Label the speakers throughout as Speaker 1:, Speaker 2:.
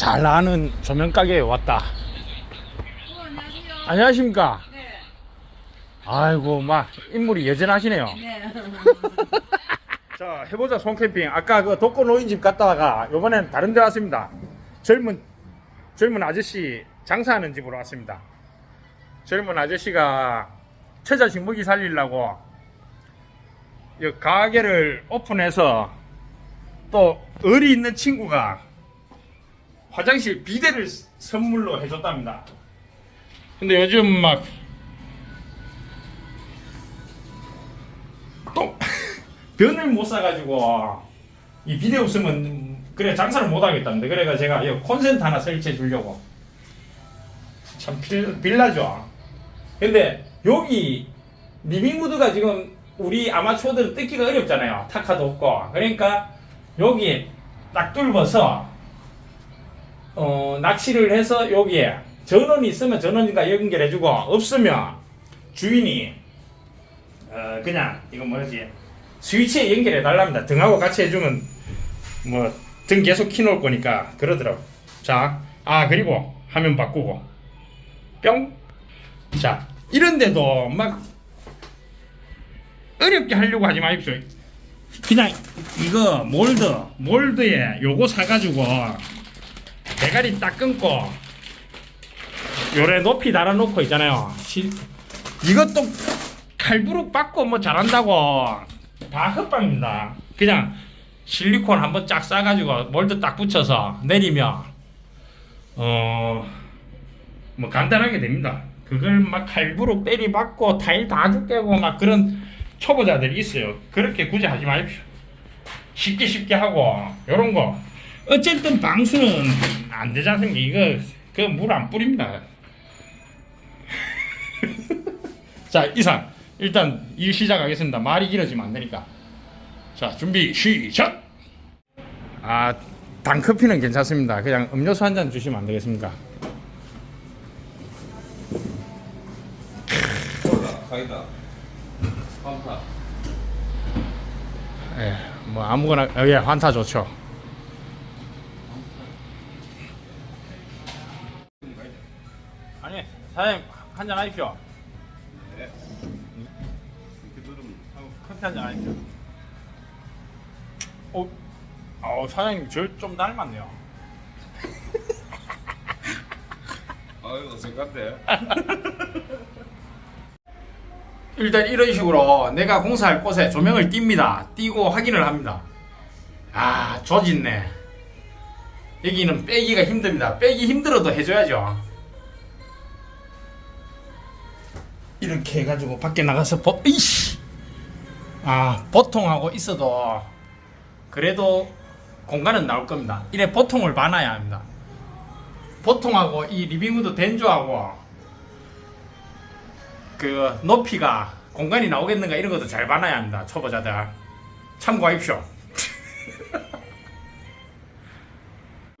Speaker 1: 잘 아는 조명 가게에 왔다. 안녕하십니까?
Speaker 2: 네.
Speaker 1: 아이고 막 인물이 여전하시네요.
Speaker 2: 네.
Speaker 1: 자 해보자 손캠핑. 아까 그 독거 노인집 갔다가 이번엔 다른 데 왔습니다. 젊은 젊은 아저씨 장사하는 집으로 왔습니다. 젊은 아저씨가 처자식 먹이 살리려고 이 가게를 오픈해서 또 의리 있는 친구가 화장실 비데를 선물로 해줬답니다. 근데 요즘 막또 변을 못 사가지고 이 비데 없으면 그래 장사를 못 하겠다는데 그래가 제가 이 콘센트 하나 설치해 주려고 참 빌, 빌라죠. 근데 여기 리빙우드가 지금 우리 아마추어들은 뜯기가 어렵잖아요. 타카도 없고 그러니까 여기 딱 뚫어서 어, 낚시를 해서 여기에 전원이 있으면 전원인가 연결해주고 없으면 주인이 어, 그냥 이거 뭐지 스위치에 연결해 달랍니다. 등하고 같이 해주면 뭐 등 계속 키놓을 거니까 그러더라고. 자, 아 그리고 화면 바꾸고 뿅. 자, 이런데도 막 어렵게 하려고 하지 마십시오. 그냥 이거 몰드 몰드에 요거 사가지고 대가리 딱 끊고 요래 높이 달아놓고 있잖아요. 실- 이것도 칼부룩 받고 뭐 잘한다고 다 헛방입니다. 그냥 실리콘 한번 쫙 싸가지고 몰드 딱 붙여서 내리면 어 뭐 간단하게 됩니다. 그걸 막 칼부룩 때리 받고 타일 다 죽게고 막 그런 초보자들이 있어요. 그렇게 굳이 하지 마십시오. 쉽게 쉽게 하고 요런 거 어쨌든 방수는 안 되지 않습니까? 이거 그 물 안 뿌립니다. 자 이상 일단 일 시작하겠습니다. 말이 길어지면 안 되니까. 자 준비 시작. 아 단커피는 괜찮습니다. 그냥 음료수 한 잔 주시면 안 되겠습니까?
Speaker 3: 사이다. 환타.
Speaker 1: 예, 뭐 아무거나 어, 예 환타 좋죠. 아니 사장님 한 잔 하십시오.
Speaker 3: 네. 이렇게 들으면
Speaker 1: 커피 한 잔 하십시오. 어, 어 사장님 저좀 닮았네요.
Speaker 3: 아유 어색한데.
Speaker 1: 일단 이런 식으로 내가 공사할 곳에 조명을 띕니다. 띄고 확인을 합니다. 아, 조짓네. 여기는 빼기가 힘듭니다. 빼기 힘들어도 해줘야죠. 이렇게 해가지고 밖에 나가서 보, 이씨! 아, 보통하고 있어도 그래도 공간은 나올 겁니다. 이래 보통을 봐놔야 합니다. 보통하고 이 리빙우드 덴조하고 그 높이가 공간이 나오겠는가 이런 것도 잘 봐놔야 합니다. 초보자들 참고하십시오.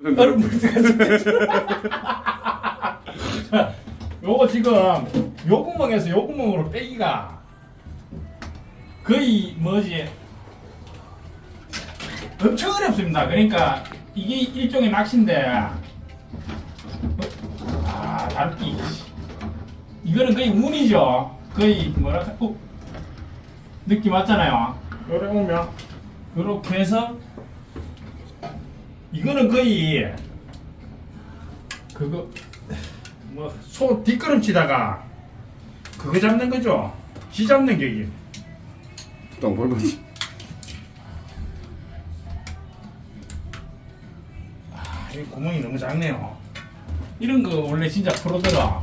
Speaker 1: 자, 요거 지금 요 구멍에서 요 구멍으로 빼기가 거의 뭐지 엄청 어렵습니다. 그러니까 이게 일종의 낚시인데 아 다르기 이거는 거의 운이죠. 거의 뭐라 어, 느낌 왔잖아요. 요래 오면 요렇게 해서 이거는 거의 그거 뭐 소 뒷걸음치다가 그거 잡는 거죠. 쥐 잡는 격이.
Speaker 3: 똥 벌거지.
Speaker 1: 아, 이 구멍이 너무 작네요. 이런 거 원래 진짜 프로들아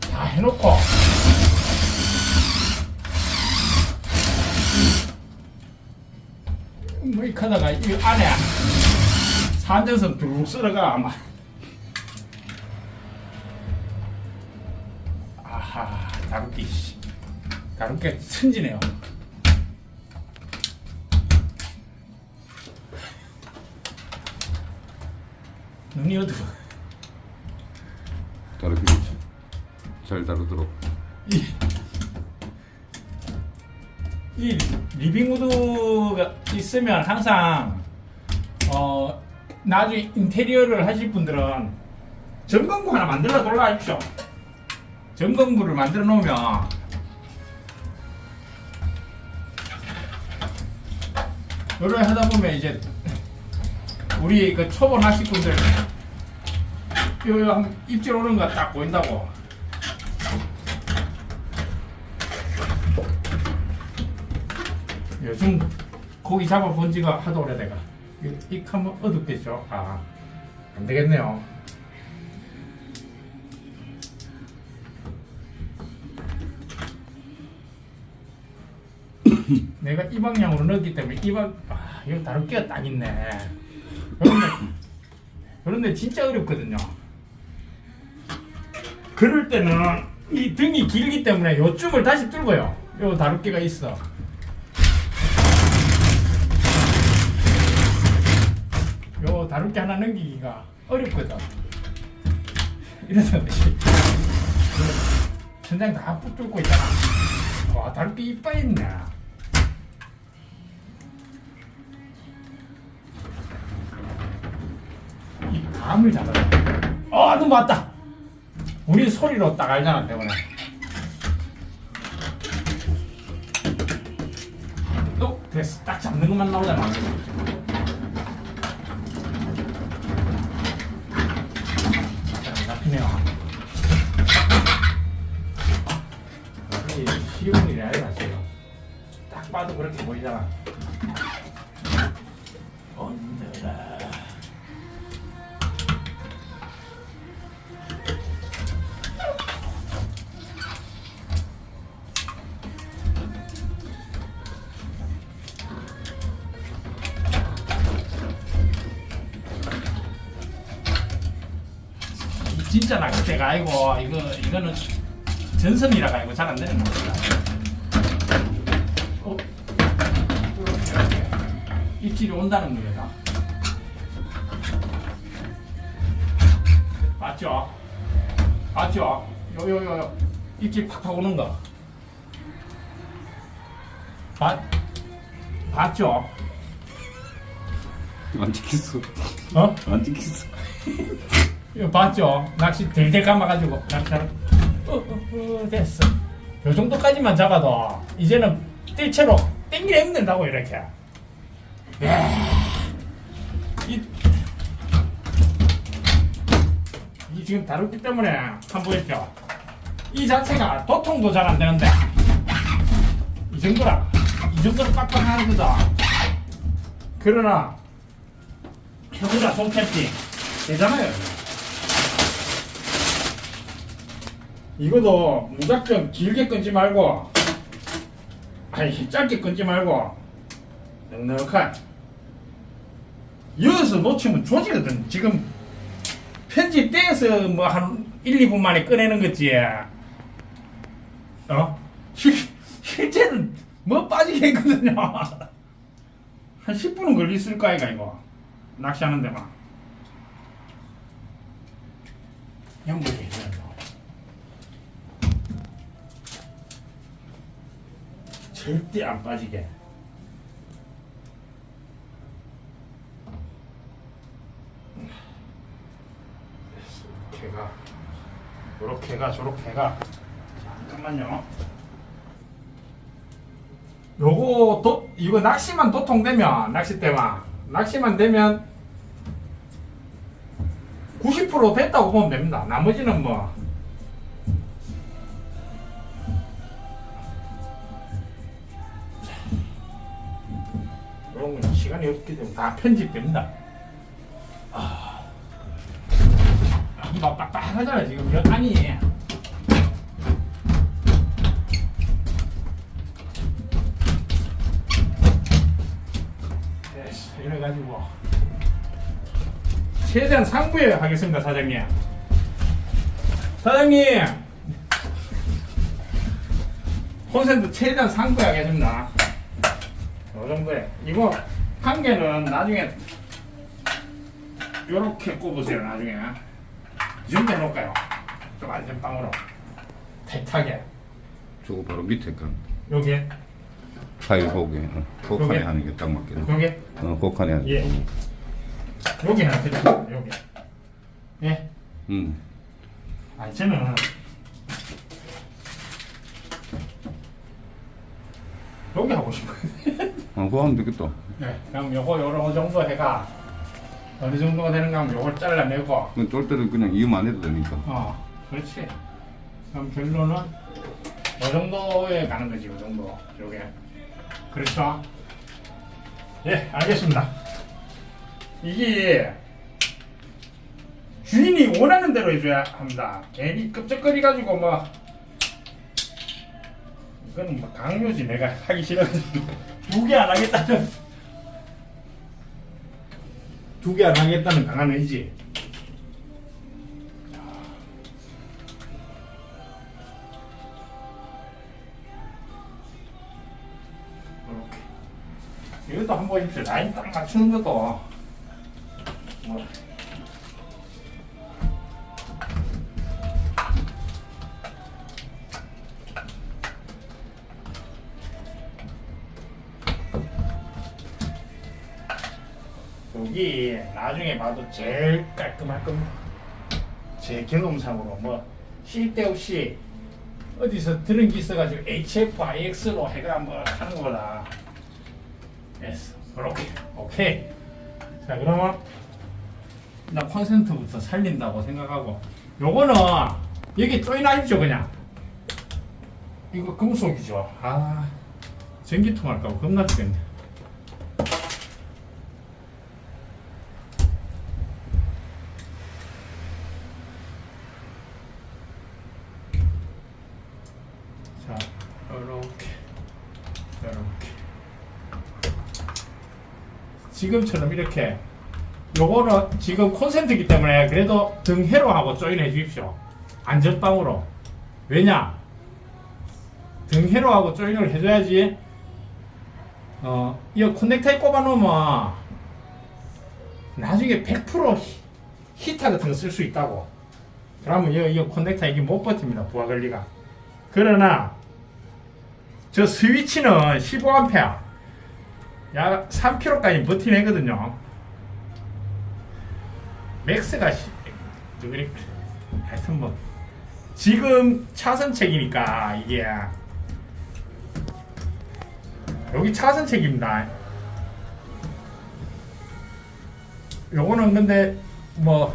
Speaker 1: 다 해놓고 뭐 이렇게 하다가 이 안에 산전선 두룩 쓸어가 아마 다루기 씨 다루기 천지네요 눈이 어두워
Speaker 3: 다르겠지. 잘 다루도록.
Speaker 1: 이, 이 리빙우드가 있으면 항상 어 나중에 인테리어를 하실 분들은 점검구 하나 만들어 돌라 하십시오. 점검구를 만들어 놓으면 요래 하다 보면 이제 우리 그 초보 낚시꾼들 요, 요 한- 입질 오는 거 딱 보인다고. 요즘 고기 잡아본 지가 하도 오래돼가. 이- 익하면 어둡겠죠? 아, 안 되겠네요. 내가 이 방향으로 넣었기 때문에 이 방, 아, 이거 다룰게가 딱 있네. 그런데, 그런데 진짜 어렵거든요. 그럴 때는 이 등이 길기 때문에 요쯤을 다시 뚫고요. 요 다룰게가 있어. 요 다룰게 하나 넘기기가 어렵거든. 이래서. 천장 다 붙들고 있잖아. 와, 다룰게 이빨 있네. 감을 잡아야 돼. 어, 눈 맞다. 우리 소리로 딱 알잖아, 때문에. 또 됐어. 딱 잡는 것만 나오잖아. 잘 잡히네요. 이게 쉬운 일이 아니라 지금. 딱 봐도 그렇게 보이잖아. 진짜 낚싯대가 아니고 이거 이거는 전선이라가 아니고 잘 안 되는 낚시다. 어? 입질이 온다는 거다. 맞죠? 맞죠? 요요요 입질 팍팍 오는 거. 맞 봤죠?
Speaker 3: 안 찍혔어.
Speaker 1: 어?
Speaker 3: 안 찍혔어.
Speaker 1: 이거 봤죠? 낚시 델델 감아가지고. 낚시하는 어, 어, 어, 됐어. 요 정도까지만 잡아도 이제는 뜰채로 땡기기 힘들다고 이렇게. 야, 이, 이 지금 다루기 때문에 한 보였죠? 이 자체가 도통도 잘 안 되는데. 이 정도라. 이 정도로 빡빡하는 거다 그러나 최고다 손캠핑 되잖아요 이거도 무작정 길게 끊지 말고 아니 짧게 끊지 말고 넉넉한 이어서 놓치면 조지거든. 지금 편집 떼서 뭐 한 1, 2분 만에 꺼내는 거지. 어? 실, 실제는 뭐 빠지게 했거든요. 한 10분은 걸렸을 거 아이가 이거. 낚시하는 데만. 연구를 해야 돼 절대 안 빠지게. 이렇게 가, 이렇게 가, 저렇게 가. 잠깐만요. 요거 도, 이거 낚시만 도통되면 낚싯대만 낚시만 되면 90% 됐다고 보면 됩니다. 나머지는 뭐 이런 건 시간이 없기 때문에 다 편집됩니다. 아, 이거 빡빡하잖아 지금 이거 아니. 됐어 이래가지고 최대한 상부에 하겠습니다 사장님. 사장님 콘센트 최대한 상부에 하겠습니다. 요 정도에 이거 한 개는 나중에 요렇게 꼽으세요 나중에 이 정도 해놓을까요? 좀 안전빵으로 타이트하게
Speaker 3: 저거 바로 밑에 건.
Speaker 1: 요게
Speaker 3: 사이 고개. 어,
Speaker 1: 요게?
Speaker 3: 하는 게 딱 맞겠네.
Speaker 1: 요게
Speaker 3: 어, 고칸에 하는 게.
Speaker 1: 예 여기 하나 드릴게요. 여기. 예.
Speaker 3: 응.
Speaker 1: 아 저는 여기 하고 싶어요.
Speaker 3: 아, 그거 하면 되겠다.
Speaker 1: 네. 그럼 요거 요런 정도 해가 어느 정도가 되는가 하면 요걸 잘라내고
Speaker 3: 그건 쫄 때는 그냥 이음 안 해도 되니까.
Speaker 1: 어 그렇지. 그럼 결론은 요 정도에 가는 거지 요 정도 요게 그렇죠? 예 알겠습니다. 이게 주인이 원하는 대로 해줘야 합니다. 괜히 껍적거리 가지고 뭐 이거는 뭐 강요지 내가 하기 싫어가지고 두 개 안 하겠다는 두 개 안 하겠다는 강한 의지. 이렇게 이것도 한번 보십시오. 라인 딱 맞추는 것도 뭐 나중에 봐도 제일 깔끔할 겁니다. 제 경험상으로 뭐 쓸데없이 어디서 들은 게 있어가지고 HFIX로 해가 뭐 하는 거보다 됐어. 그렇게 오케이. 자 그러면 나 콘센트부터 살린다고 생각하고 요거는 여기 조인하십시오 그냥. 이거 금속이죠. 아 전기통 할까 봐 겁나 죽겠네. 자, 이렇게, 이렇게. 지금처럼 이렇게. 요거는 지금 콘센트이기 때문에 그래도 등회로 하고 조인해 주십시오. 안전빵으로. 왜냐? 등회로 하고 조인을 해줘야지. 어, 이거 커넥터에 꼽아 놓으면 나중에 100% 히, 히터 같은 거 쓸 수 있다고. 그러면 이거, 이거 커넥터 이게 못 버팁니다. 부하 관리가. 그러나 저 스위치는 15A 약 3kg까지 버티내거든요. 맥스가 시- 저기 하여튼 뭐 지금 차선책이니까 이게. 여기 차선책입니다. 요거는 근데 뭐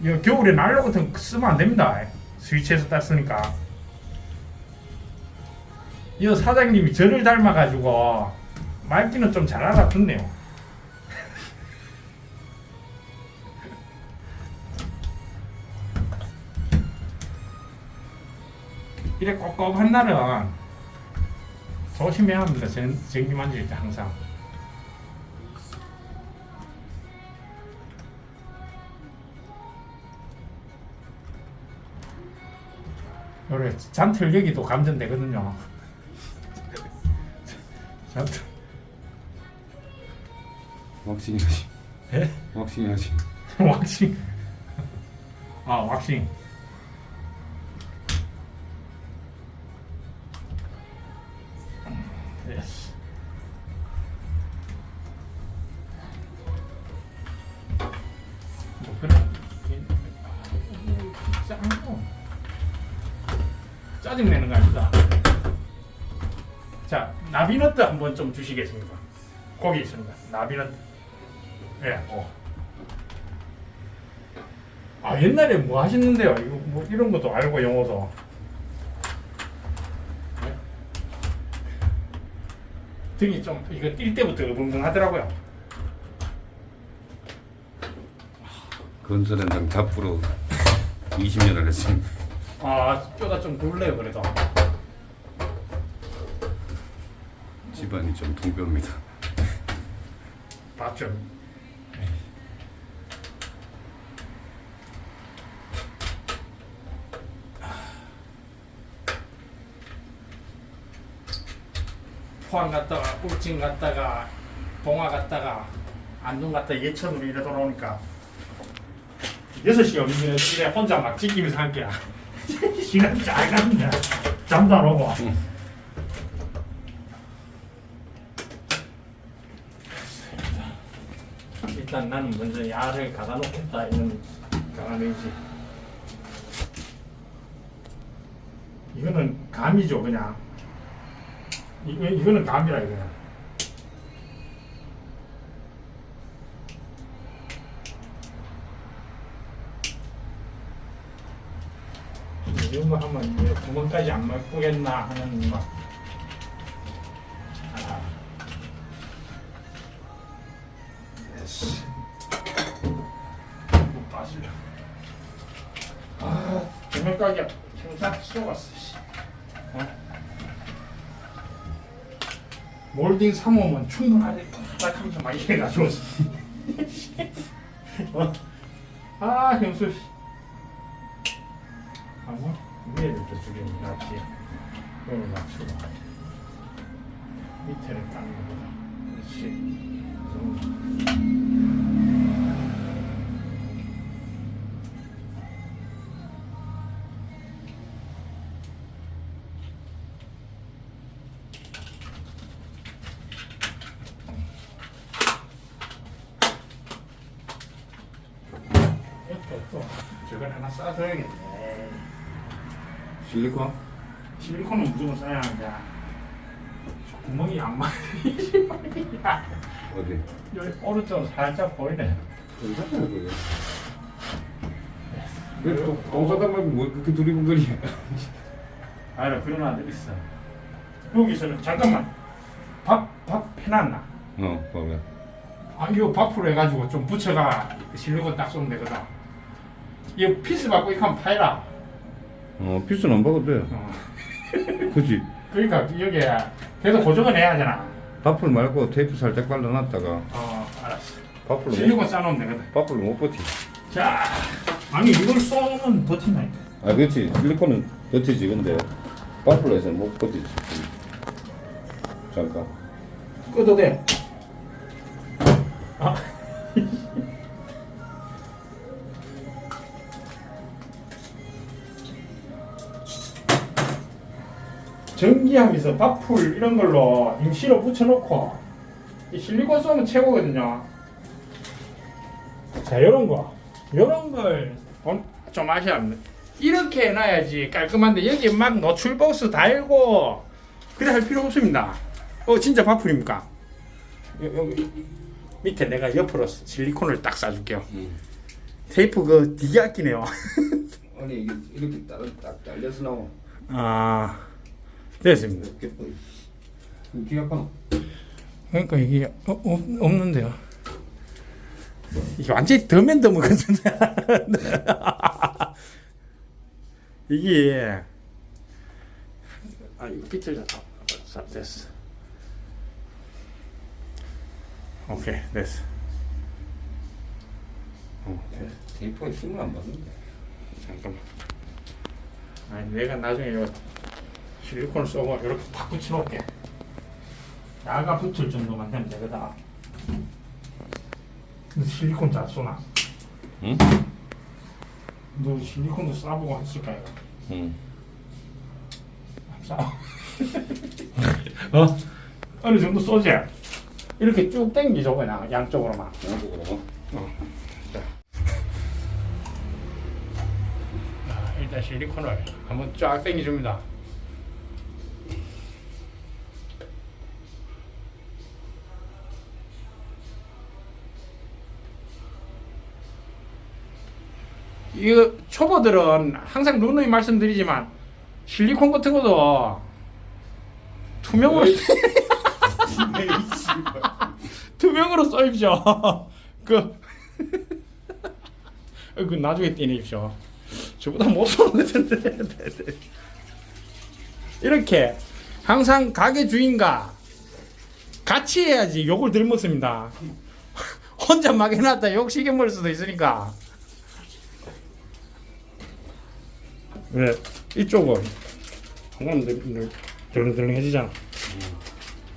Speaker 1: 이거 겨울에 난로 같은 거 쓰면 안 됩니다. 스위치에서 딱 쓰니까. 이 사장님이 저를 닮아가지고 말귀는 좀 잘 알아듣네요. 이래 꼼꼼한 날은 조심해야 합니다. 전, 전기 만질 때 항상. 요래 잔틀 여기도 감전되거든요. 잔틀.
Speaker 3: 왁싱 하시.
Speaker 1: 예?
Speaker 3: 왁싱 하시.
Speaker 1: 왁싱. 아, 왁싱. 예스. 뭐 그래. 짜증 내는 거 아니다. 자, 나비너트 한번 좀 주시겠습니까? 거기 있습니다. 나비너트. 예, 어. 아 옛날에 뭐 하셨는데요? 이거 뭐 이런 것도 알고 영어도. 네? 등이 좀 이거 뛸 때부터 으붕붕하더라고요.
Speaker 3: 건설 현장 잡부로 20년을 했습니다.
Speaker 1: 아 뼈가 좀 굴래요 그래도.
Speaker 3: 집안이 좀 동뼈입니다.
Speaker 1: 봤죠? 포항 갔다가 울진 갔다가 봉화 갔다가 안동 갔다가 예천으로 이래 돌아오니까 6시 엄니는 집에 혼자 막 지키면서 한 게야 시간 잘 갔네 잠도 안 오고
Speaker 3: 응.
Speaker 1: 일단 나는 먼저 야를 가다 놓겠다 이런 강한 의지. 이거는 감이죠 그냥. 이거 이거는 감이라 이거는. 이런 거 하면 이제 구멍까지 안 맞겠나 하는 막. 아. 됐어. 못 빠질려. 아, 구멍까지 항상 쏘았어. 씨. 어? 몰딩 3호면 충분하지. 딱 하면서 많이 해가지고. 어? 아, 형수. 씨. 하고 위에를 또 두개 낫지 이걸 맞추고 싸줘야겠네.
Speaker 3: 실리콘?
Speaker 1: 실리콘은 무조건 써야 하는데 저 구멍이 안 맞아
Speaker 3: 어디?
Speaker 1: 여기 오른쪽 살짝 보이네.
Speaker 3: 괜찮아요 그게. 그래도 공사단 말고 뭐 그렇게 두리번거리야
Speaker 1: 아니라 그런 아들 있어. 여기서는 잠깐만. 밥, 밥 해놨나?
Speaker 3: 어 보면
Speaker 1: 아 이거 밥으로 해가지고 좀 붙여가. 실리콘 딱 쏘면 되거든 이거 피스 받고 이거 한번 파해라.
Speaker 3: 어 피스는 안 박아도 돼
Speaker 1: 어.
Speaker 3: 그지?
Speaker 1: 그러니까 여기에 계속 고정을 해야 하잖아
Speaker 3: 바풀 말고 테이프 살짝 발라놨다가
Speaker 1: 어 알았어.
Speaker 3: 바풀로 못,
Speaker 1: 실리콘 싸놓으면 되거든.
Speaker 3: 바풀로 못 버티
Speaker 1: 자 아니 이걸 쏘면 버티나니까
Speaker 3: 아 그렇지. 실리콘은 버티지 근데. 바풀로 해서는 못 버티지. 잠깐.
Speaker 1: 꺼도 돼. 아. 전기하면서 밥풀 이런 걸로 임시로 붙여놓고 이 실리콘 쏘면 최고거든요. 자, 요런 거. 요런 걸좀 아셔야 합니다. 이렇게 해놔야지 깔끔한데 여기 막 노출복스 달고 그래 할 필요 없습니다. 어 진짜 바풀입니까? 여- 여기 밑에 내가 옆으로 실리콘을 딱 쏴줄게요. 테이프 그 되게 아끼네요.
Speaker 3: 아니 이게 이렇게 딱, 딱 잘려서 나와
Speaker 1: 아 됐습니다. 그러니까 이게 어, 없, 없는데요. 이게 완전히 더맨더머 같은데. 이게 아 이거 삐뚤졌다. 자, 됐어. 오케이 됐어.
Speaker 3: 어, 테이프가 힘을 안 받는데
Speaker 1: 잠깐만. 아니 내가 나중에 이거 실리콘을 쏘고 이렇게 탁 붙여놓을게. 야가 붙을 정도만 되면 되거든. 근데 실리콘 잘 쏘나?
Speaker 3: 응?
Speaker 1: 너 실리콘도 쏴보고 했을까 이거?
Speaker 3: 응
Speaker 1: 쏴. 어? 어느 정도 쏘지? 이렇게 쭉 당기죠 그냥 양쪽으로만.
Speaker 3: 양쪽으로
Speaker 1: 자, 일단 실리콘을 한번 쫙 당겨줍니다. 이거 초보들은 항상 누누이 말씀드리지만 실리콘 같은 것도 투명으로 투명으로 써입시오. 그, 그 나중에 떼내십시오. 저보다 못 쏘는 것 같은데. 이렇게 항상 가게 주인과 같이 해야지 욕을 덜 먹습니다. 혼자 막 해놨다 욕 시게 먹을 수도 있으니까. 왜 이쪽은 한번 덜렁덜렁해지잖아.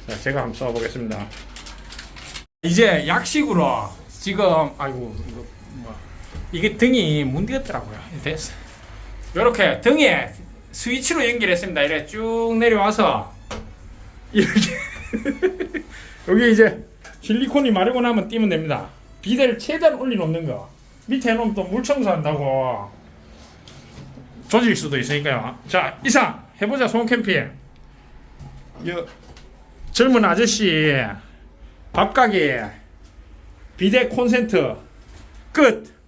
Speaker 1: 자, 제가 한번 써보겠습니다. 이제 약식으로 지금 아이고 이거 뭐 이게 등이 문디었더라고요. 됐어. 이렇게 등에 스위치로 연결했습니다. 이래 쭉 내려와서 이렇게 여기 이제 실리콘이 마르고 나면 띄면 됩니다. 비대를 최대한 올려놓는 거 밑에 해놓으면 또 물청소한다고 조질 수도 있으니까요. 자 이상 해보자 소원 캠핑 여, 젊은 아저씨 밥가게 비대 콘센트 끝